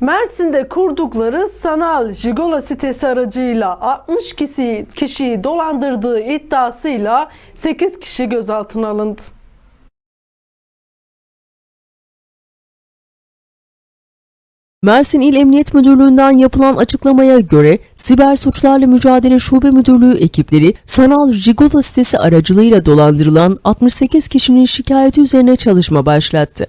Mersin'de kurdukları sanal Jigolo sitesi aracıyla 60 kişi, kişiyi dolandırdığı iddiasıyla 8 kişi gözaltına alındı. Mersin İl Emniyet Müdürlüğü'nden yapılan açıklamaya göre Siber Suçlarla Mücadele Şube Müdürlüğü ekipleri sanal Jigolo sitesi aracılığıyla dolandırılan 68 kişinin şikayeti üzerine çalışma başlattı.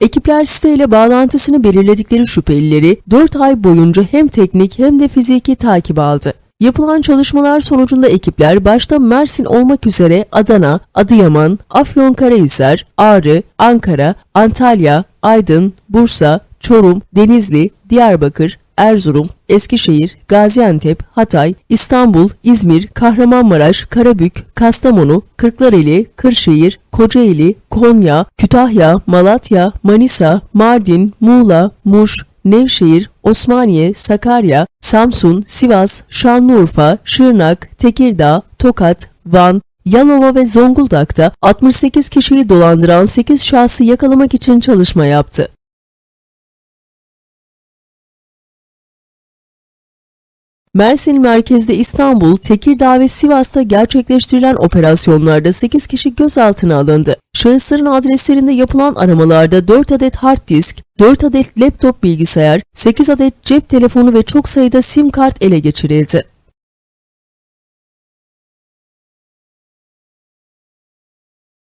Ekipler siteyle bağlantısını belirledikleri şüphelileri 4 ay boyunca hem teknik hem de fiziki takip aldı. Yapılan çalışmalar sonucunda ekipler başta Mersin olmak üzere Adana, Adıyaman, Afyonkarahisar, Ağrı, Ankara, Antalya, Aydın, Bursa, Çorum, Denizli, Diyarbakır, Erzurum, Eskişehir, Gaziantep, Hatay, İstanbul, İzmir, Kahramanmaraş, Karabük, Kastamonu, Kırklareli, Kırşehir, Kocaeli, Konya, Kütahya, Malatya, Manisa, Mardin, Muğla, Muş, Nevşehir, Osmaniye, Sakarya, Samsun, Sivas, Şanlıurfa, Şırnak, Tekirdağ, Tokat, Van, Yalova ve Zonguldak'ta 68 kişiyi dolandıran 8 şahsı yakalamak için çalışma yaptı. Mersin merkezde İstanbul, Tekirdağ ve Sivas'ta gerçekleştirilen operasyonlarda 8 kişi gözaltına alındı. Şahısların adreslerinde yapılan aramalarda 4 adet hard disk, 4 adet laptop bilgisayar, 8 adet cep telefonu ve çok sayıda sim kart ele geçirildi.